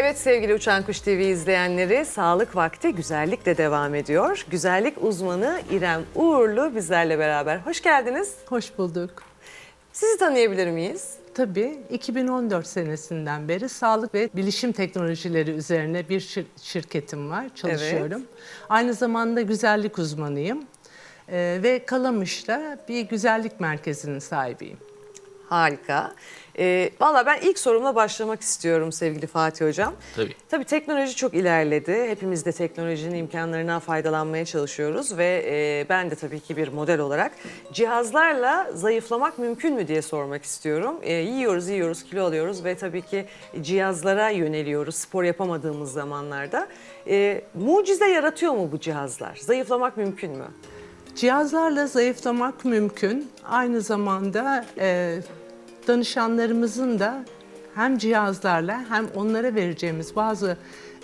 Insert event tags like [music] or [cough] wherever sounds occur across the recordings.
Evet sevgili Uçan Kuş TV izleyenleri sağlık vakti güzellikle devam ediyor. Güzellik uzmanı İrem Uğurlu bizlerle beraber. Hoş geldiniz. Hoş bulduk. Sizi tanıyabilir miyiz? Tabii 2014 senesinden beri sağlık ve bilişim teknolojileri üzerine bir şir- şirketim var, çalışıyorum. Aynı zamanda güzellik uzmanıyım Ee, ve Kalamış'ta bir güzellik merkezinin sahibiyim. Harika. Ee, Valla ben ilk sorumla başlamak istiyorum sevgili Fatih Hocam. Tabii. Tabii teknoloji çok ilerledi. Hepimiz de teknolojinin imkanlarından faydalanmaya çalışıyoruz ve e, ben de tabii ki bir model olarak cihazlarla zayıflamak mümkün mü diye sormak istiyorum. E, yiyoruz, yiyoruz, kilo alıyoruz ve tabii ki cihazlara yöneliyoruz spor yapamadığımız zamanlarda. E, mucize yaratıyor mu bu cihazlar? Zayıflamak mümkün mü? Cihazlarla zayıflamak mümkün. Aynı zamanda e, danışanlarımızın da hem cihazlarla hem onlara vereceğimiz bazı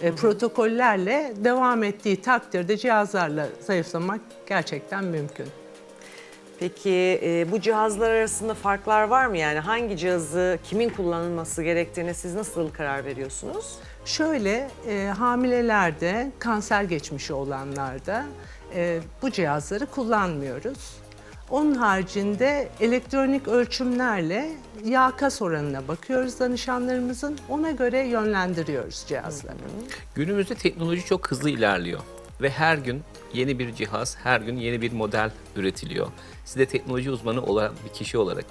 e, protokollerle devam ettiği takdirde cihazlarla zayıflamak gerçekten mümkün. Peki e, bu cihazlar arasında farklar var mı? Yani hangi cihazı kimin kullanılması gerektiğine siz nasıl karar veriyorsunuz? Şöyle e, hamilelerde, kanser geçmişi olanlarda e, bu cihazları kullanmıyoruz. Onun haricinde elektronik ölçümlerle yağ kas oranına bakıyoruz danışanlarımızın. Ona göre yönlendiriyoruz cihazları. Günümüzde teknoloji çok hızlı ilerliyor ve her gün yeni bir cihaz, her gün yeni bir model üretiliyor. Siz de teknoloji uzmanı olan bir kişi olarak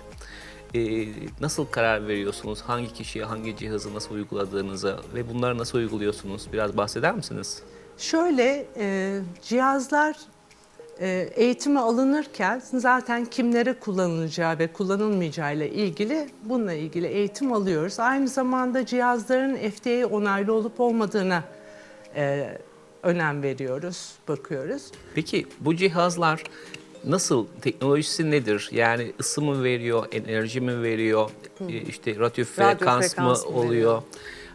e, nasıl karar veriyorsunuz? Hangi kişiye hangi cihazı nasıl uyguladığınıza ve bunları nasıl uyguluyorsunuz? Biraz bahseder misiniz? Şöyle e, cihazlar e, eğitime alınırken zaten kimlere kullanılacağı ve kullanılmayacağı ile ilgili bununla ilgili eğitim alıyoruz. Aynı zamanda cihazların FDA onaylı olup olmadığına e, önem veriyoruz, bakıyoruz. Peki bu cihazlar nasıl, teknolojisi nedir? Yani ısı mı veriyor, enerji mi veriyor, e, işte radyo frekans mı frekans mı oluyor? veriyor?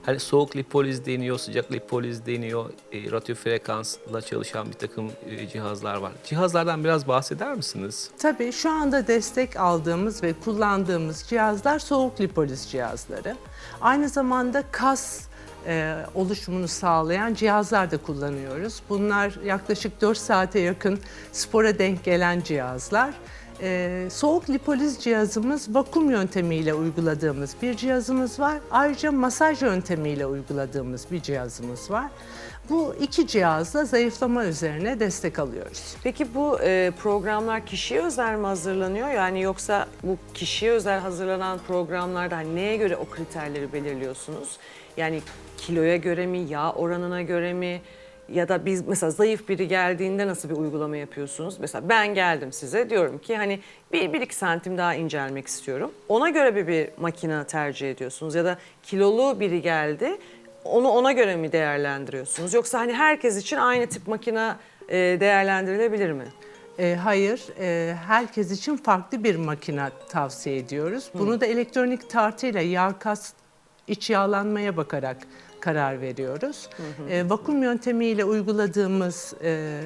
Hani soğuk lipoliz deniyor, sıcak lipoliz deniyor, e, radyo frekansla çalışan bir takım e, cihazlar var. Cihazlardan biraz bahseder misiniz? Tabii şu anda destek aldığımız ve kullandığımız cihazlar soğuk lipoliz cihazları. Aynı zamanda kas e, oluşumunu sağlayan cihazlar da kullanıyoruz. Bunlar yaklaşık 4 saate yakın spora denk gelen cihazlar. E, soğuk lipoliz cihazımız vakum yöntemiyle uyguladığımız bir cihazımız var. Ayrıca masaj yöntemiyle uyguladığımız bir cihazımız var. Bu iki cihazla zayıflama üzerine destek alıyoruz. Peki bu e, programlar kişiye özel mi hazırlanıyor? Yani yoksa bu kişiye özel hazırlanan programlarda hani neye göre o kriterleri belirliyorsunuz? Yani kiloya göre mi, yağ oranına göre mi? Ya da biz mesela zayıf biri geldiğinde nasıl bir uygulama yapıyorsunuz? Mesela ben geldim size diyorum ki hani bir, bir iki santim daha incelmek istiyorum. Ona göre bir, bir makine tercih ediyorsunuz ya da kilolu biri geldi onu ona göre mi değerlendiriyorsunuz? Yoksa hani herkes için aynı tip makine e, değerlendirilebilir mi? E, hayır, e, herkes için farklı bir makine tavsiye ediyoruz. Bunu da elektronik tartıyla yağ kas iç yağlanmaya bakarak karar veriyoruz. E, vakum yöntemiyle uyguladığımız e,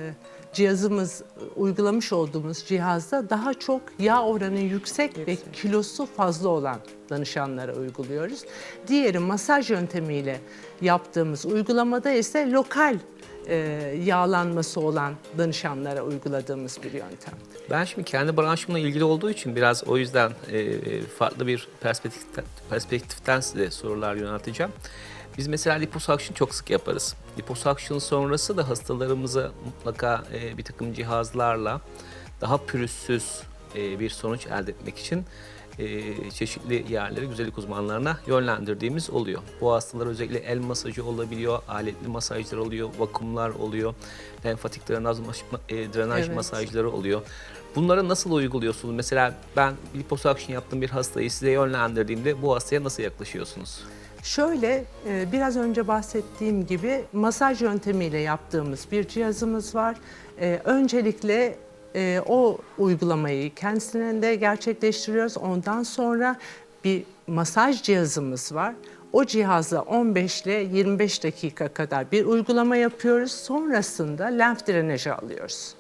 cihazımız, uygulamış olduğumuz cihazda daha çok yağ oranı yüksek, ve kilosu fazla olan danışanlara uyguluyoruz. Diğeri masaj yöntemiyle yaptığımız uygulamada ise lokal e, yağlanması olan danışanlara uyguladığımız bir yöntem. Ben şimdi kendi branşımla ilgili olduğu için biraz o yüzden e, farklı bir perspektiften, perspektiften size sorular yönelteceğim. Biz mesela liposuction çok sık yaparız. Liposuction sonrası da hastalarımıza mutlaka e, bir takım cihazlarla daha pürüzsüz e, bir sonuç elde etmek için e, çeşitli yerleri güzellik uzmanlarına yönlendirdiğimiz oluyor. Bu hastalar özellikle el masajı olabiliyor, aletli masajlar oluyor, vakumlar oluyor, lenfatik drenaj, e, drenaj Evet. masajları oluyor. Bunları nasıl uyguluyorsunuz? Mesela ben liposuction yaptığım bir hastayı size yönlendirdiğimde bu hastaya nasıl yaklaşıyorsunuz? Şöyle e, biraz önce bahsettiğim gibi masaj yöntemiyle yaptığımız bir cihazımız var. E, Öncelikle e, o uygulamayı kendisinin de gerçekleştiriyoruz. Ondan sonra bir masaj cihazımız var. O cihazla 15 ile 25 dakika kadar bir uygulama yapıyoruz. Sonrasında lenf drenajı alıyoruz.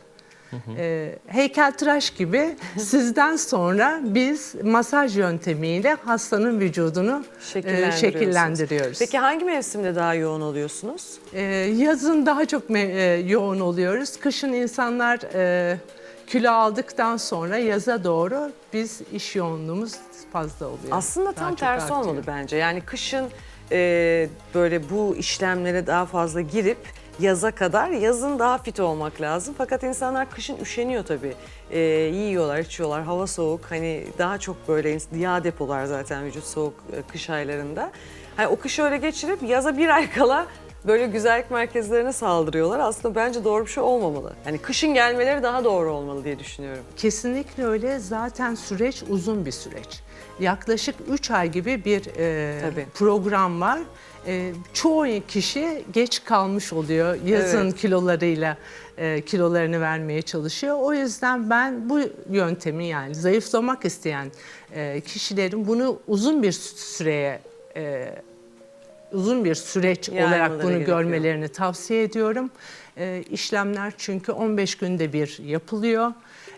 E, heykeltıraş gibi [laughs] sizden sonra biz masaj yöntemiyle hastanın vücudunu e, Şekillendiriyorsunuz. şekillendiriyoruz. Peki hangi mevsimde daha yoğun oluyorsunuz? Ee, yazın daha çok me- e, yoğun oluyoruz. Kışın insanlar e, kilo aldıktan sonra yaza doğru biz iş yoğunluğumuz fazla oluyor. Aslında Daha tam çok tersi artıyor. olmalı bence. Yani kışın e, böyle bu işlemlere daha fazla girip yaza kadar yazın daha fit olmak lazım. Fakat insanlar kışın üşeniyor tabii. E, yiyorlar, içiyorlar, hava soğuk. Hani daha çok böyle yağ depolar zaten vücut soğuk e, kış aylarında. Hani o kışı öyle geçirip yaza bir ay [laughs] kala böyle güzellik merkezlerine saldırıyorlar. Aslında bence doğru bir şey olmamalı. Hani kışın gelmeleri daha doğru olmalı diye düşünüyorum. Kesinlikle öyle. Zaten süreç uzun bir süreç. Yaklaşık 3 ay gibi bir e, Tabii. program var. E, çoğu kişi geç kalmış oluyor yazın Evet. kilolarıyla e, kilolarını vermeye çalışıyor. O yüzden ben bu yöntemi yani zayıflamak isteyen e, kişilerin bunu uzun bir süreye e, uzun bir süreç Yaymaları olarak bunu gerekiyor. görmelerini tavsiye ediyorum. E, işlemler çünkü 15 günde bir yapılıyor.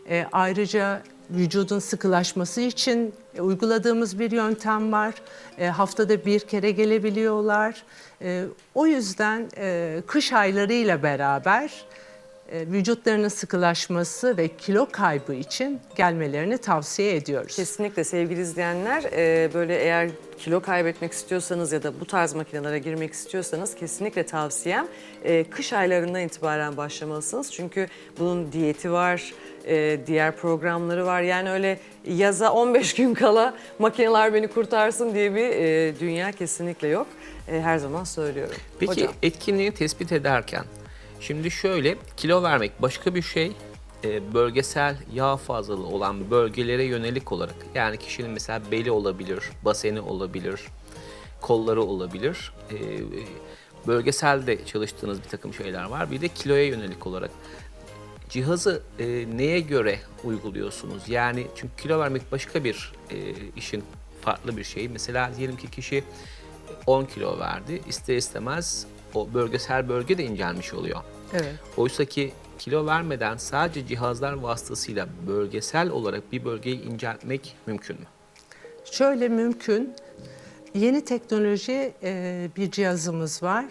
E, ayrıca vücudun sıkılaşması için e, uyguladığımız bir yöntem var. E, haftada bir kere gelebiliyorlar. E, o yüzden kış aylarıyla beraber vücutlarının sıkılaşması ve kilo kaybı için gelmelerini tavsiye ediyoruz. Kesinlikle sevgili izleyenler e, böyle eğer kilo kaybetmek istiyorsanız ya da bu tarz makinelere girmek istiyorsanız kesinlikle tavsiyem e, kış aylarından itibaren başlamalısınız. Çünkü bunun diyeti var, e, diğer programları var. Yani öyle yaza 15 gün kala makineler beni kurtarsın diye bir e, dünya kesinlikle yok. E, her zaman söylüyorum. Peki Hocam. etkinliği tespit ederken şimdi şöyle kilo vermek başka bir şey. e, bölgesel yağ fazlalığı olan bölgelere yönelik olarak yani kişinin mesela beli olabilir, baseni olabilir, kolları olabilir. E, bölgesel de çalıştığınız bir takım şeyler var. Bir de kiloya yönelik olarak. Cihazı e, neye göre uyguluyorsunuz? Yani çünkü kilo vermek başka bir e, işin farklı bir şeyi. Mesela diyelim ki kişi 10 kilo verdi. İster istemez o bölgesel bölge de incelmiş oluyor. Evet. Oysa ki kilo vermeden sadece cihazlar vasıtasıyla bölgesel olarak bir bölgeyi inceltmek mümkün mü? Şöyle mümkün. Yeni teknoloji e, bir cihazımız var.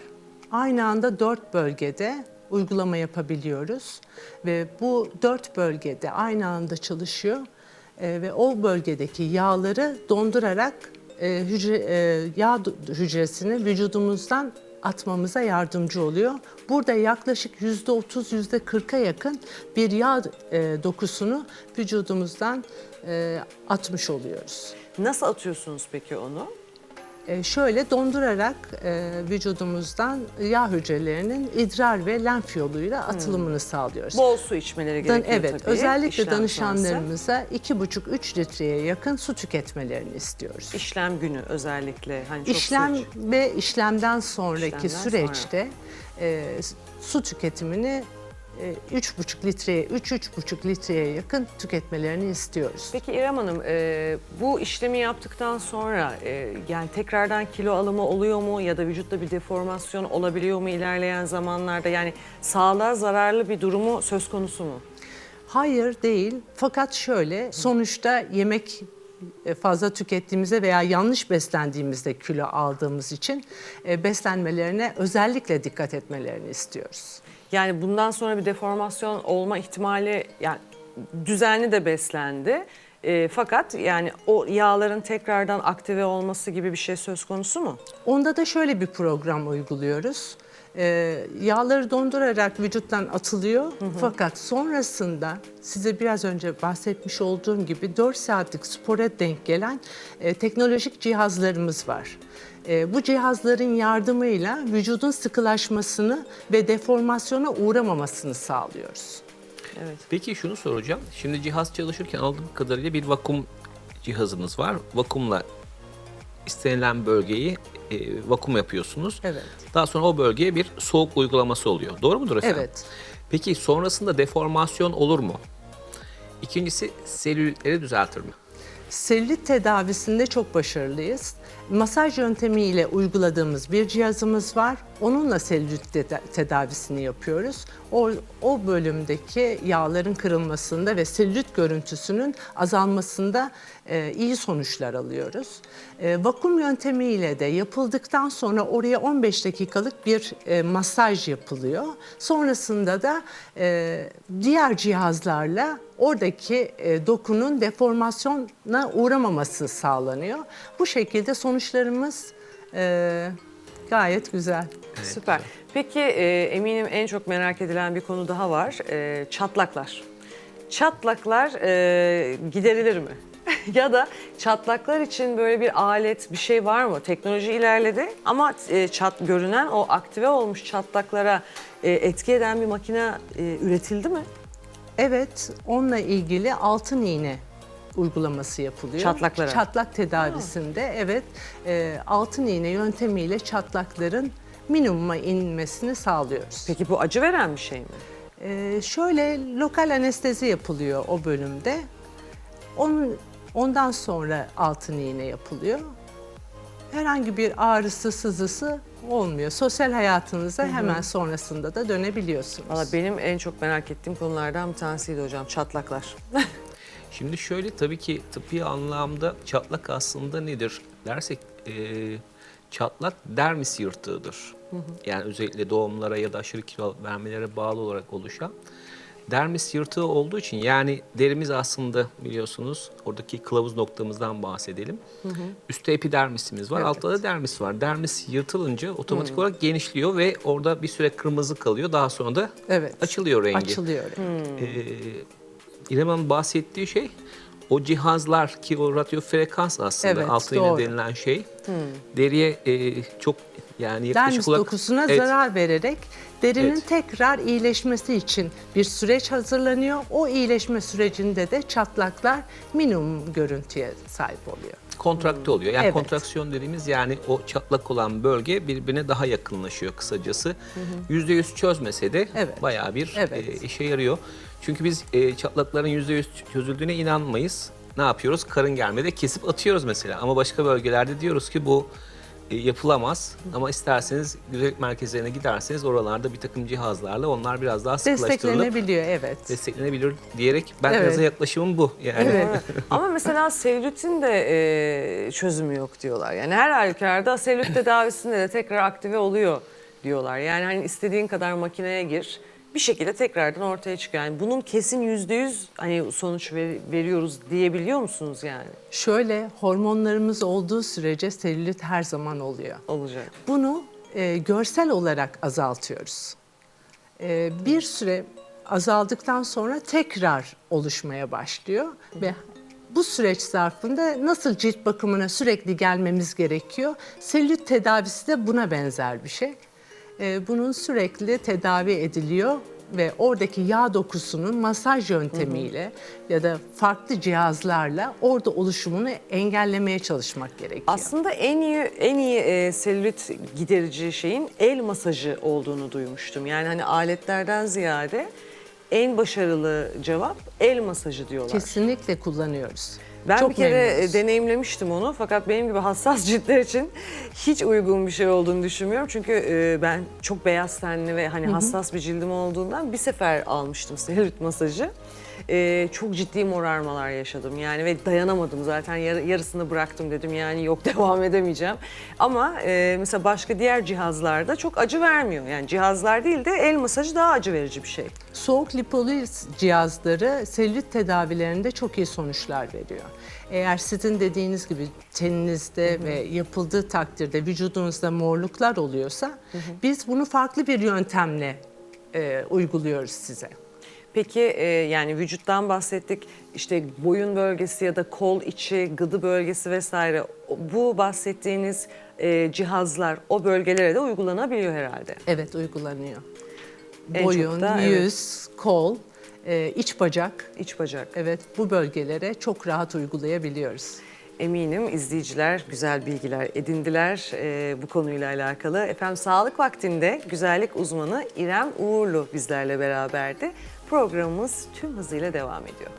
Aynı anda dört bölgede uygulama yapabiliyoruz ve bu dört bölgede aynı anda çalışıyor E, ve o bölgedeki yağları dondurarak e, hücre, e, yağ hücresini vücudumuzdan atmamıza yardımcı oluyor. Burada yaklaşık yüzde otuz, yüzde kırka yakın bir yağ e, dokusunu vücudumuzdan e, atmış oluyoruz. Nasıl atıyorsunuz peki onu? E, şöyle dondurarak e, vücudumuzdan yağ hücrelerinin idrar ve lenf yoluyla atılımını sağlıyoruz. Bol su içmeleri Dan- gerekiyor evet, tabii. özellikle danışanlarımıza 2,5-3 litreye yakın su tüketmelerini istiyoruz. İşlem günü özellikle hani çok İşlem ve işlemden sonraki İşlemden süreçte e, su tüketimini 3,5 litreye, 3-3,5 litreye yakın tüketmelerini istiyoruz. Peki İrem Hanım e, bu işlemi yaptıktan sonra e, yani tekrardan kilo alımı oluyor mu ya da vücutta bir deformasyon olabiliyor mu ilerleyen zamanlarda? Yani sağlığa zararlı bir durumu söz konusu mu? Hayır değil. Fakat şöyle sonuçta yemek e, fazla tükettiğimizde veya yanlış beslendiğimizde kilo aldığımız için e, beslenmelerine özellikle dikkat etmelerini istiyoruz. Yani bundan sonra bir deformasyon olma ihtimali yani düzenli de beslendi. E, fakat yani o yağların tekrardan aktive olması gibi bir şey söz konusu mu? Onda da şöyle bir program uyguluyoruz. Ee, yağları dondurarak vücuttan atılıyor. Fakat sonrasında size biraz önce bahsetmiş olduğum gibi 4 saatlik spora denk gelen e, teknolojik cihazlarımız var. E, bu cihazların yardımıyla vücudun sıkılaşmasını ve deformasyona uğramamasını sağlıyoruz. Evet. Peki şunu soracağım. Şimdi cihaz çalışırken aldığım kadarıyla bir vakum cihazınız var. Vakumla istenilen bölgeyi e, vakum yapıyorsunuz. Evet. Daha sonra o bölgeye bir soğuk uygulaması oluyor. Doğru mudur efendim? Evet. Peki sonrasında deformasyon olur mu? İkincisi selülitleri düzeltir mi? Selülit tedavisinde çok başarılıyız. Masaj yöntemiyle uyguladığımız bir cihazımız var. Onunla selülit teda- tedavisini yapıyoruz. O, o bölümdeki yağların kırılmasında ve selülit görüntüsünün azalmasında e, iyi sonuçlar alıyoruz. E, vakum yöntemiyle de yapıldıktan sonra oraya 15 dakikalık bir e, masaj yapılıyor. Sonrasında da e, diğer cihazlarla oradaki e, dokunun deformasyona uğramaması sağlanıyor. Bu şekilde sonuçlarımız e, gayet güzel. Süper. Peki e, eminim en çok merak edilen bir konu daha var. E, çatlaklar. Çatlaklar e, giderilir mi? [laughs] ya da çatlaklar için böyle bir alet, bir şey var mı? Teknoloji ilerledi ama e, çat görünen o aktive olmuş çatlaklara e, etki eden bir makine e, üretildi mi? Evet, onunla ilgili altın iğne uygulaması yapılıyor. Çatlaklara. Çatlak tedavisinde evet e, altın iğne yöntemiyle çatlakların minimuma inmesini sağlıyoruz. Peki bu acı veren bir şey mi? E, şöyle lokal anestezi yapılıyor o bölümde. Onun ondan sonra altın iğne yapılıyor. Herhangi bir ağrısı, sızısı olmuyor. Sosyal hayatınıza hemen sonrasında da dönebiliyorsunuz. Valla benim en çok merak ettiğim konulardan bir tanesiydi hocam çatlaklar. [laughs] Şimdi şöyle tabii ki tıbbi anlamda çatlak aslında nedir dersek e, çatlak dermis yırtığıdır. Yani özellikle doğumlara ya da aşırı kilo vermelere bağlı olarak oluşan dermis yırtığı olduğu için yani derimiz aslında biliyorsunuz oradaki kılavuz noktamızdan bahsedelim. Üstte epidermisimiz var, altta da dermis var. Dermis yırtılınca otomatik olarak genişliyor ve orada bir süre kırmızı kalıyor. Daha sonra da Evet. açılıyor rengi. Açılıyor. Ee, İrem Hanım bahsettiği şey o cihazlar ki o radyo frekans aslında Evet, altı iğne denilen şey deriye e, çok yani yaklaşık olarak dokusuna Evet, zarar vererek derinin Evet. tekrar iyileşmesi için bir süreç hazırlanıyor. O iyileşme sürecinde de çatlaklar minimum görüntüye sahip oluyor. kontrakte oluyor. Yani Evet. kontraksiyon dediğimiz yani o çatlak olan bölge birbirine daha yakınlaşıyor kısacası. Yüzde yüz çözmese de Evet. bayağı bir Evet. e, işe yarıyor. Çünkü biz e, çatlakların yüzde yüz çözüldüğüne inanmayız. Ne yapıyoruz? Karın germede kesip atıyoruz mesela. Ama başka bölgelerde diyoruz ki bu e, yapılamaz. Ama isterseniz güzellik merkezlerine giderseniz oralarda bir takım cihazlarla onlar biraz daha sıkılaştırılıp Desteklenebiliyor evet. desteklenebilir diyerek ben Evet. biraz yaklaşımım bu. Yani Evet. [laughs] Ama mesela selülitin de e, çözümü yok diyorlar. Yani her halükarda selülit tedavisinde de tekrar aktive oluyor diyorlar. Yani hani istediğin kadar makineye gir bir şekilde tekrardan ortaya çıkıyor. Yani bunun kesin yüzde yüz hani sonuç ver- veriyoruz diyebiliyor musunuz yani? Şöyle hormonlarımız olduğu sürece selülit her zaman oluyor. Olacak. Bunu e, görsel olarak azaltıyoruz. E, bir süre azaldıktan sonra tekrar oluşmaya başlıyor ve bu süreç zarfında nasıl cilt bakımına sürekli gelmemiz gerekiyor? Selülit tedavisi de buna benzer bir şey. E, bunun sürekli tedavi ediliyor ve oradaki yağ dokusunun masaj yöntemiyle ya da farklı cihazlarla orada oluşumunu engellemeye çalışmak gerekiyor. Aslında en iyi en iyi e, selülit giderici şeyin el masajı olduğunu duymuştum. Yani hani aletlerden ziyade en başarılı cevap el masajı diyorlar. Kesinlikle kullanıyoruz. Ben Çok bir kere memnunuz. e, deneyimlemiştim onu fakat benim gibi hassas [laughs] ciltler için hiç uygun bir şey olduğunu düşünmüyorum. Çünkü e, ben çok beyaz tenli ve hani hassas bir cildim olduğundan bir sefer almıştım selülit masajı. E, çok ciddi morarmalar yaşadım yani ve dayanamadım zaten Yar- yarısını bıraktım dedim yani yok [laughs] devam edemeyeceğim. Ama e, mesela başka diğer cihazlarda çok acı vermiyor. Yani cihazlar değil de el masajı daha acı verici bir şey. Soğuk lipoliz cihazları selülit tedavilerinde çok iyi sonuçlar veriyor. Eğer sizin dediğiniz gibi teninizde ve yapıldığı takdirde vücudunuzda morluklar oluyorsa biz bunu farklı bir yöntemle e, uyguluyoruz size. Peki e, yani vücuttan bahsettik işte boyun bölgesi ya da kol içi, gıdı bölgesi vesaire bu bahsettiğiniz e, cihazlar o bölgelere de uygulanabiliyor herhalde. Evet uygulanıyor. En çok Boyun, da, evet. yüz, kol, e, iç bacak. İç bacak. Evet bu bölgelere çok rahat uygulayabiliyoruz. Eminim izleyiciler güzel bilgiler edindiler e, bu konuyla alakalı. Efendim sağlık vaktinde güzellik uzmanı İrem Uğurlu bizlerle beraberdi. Programımız tüm hızıyla devam ediyor.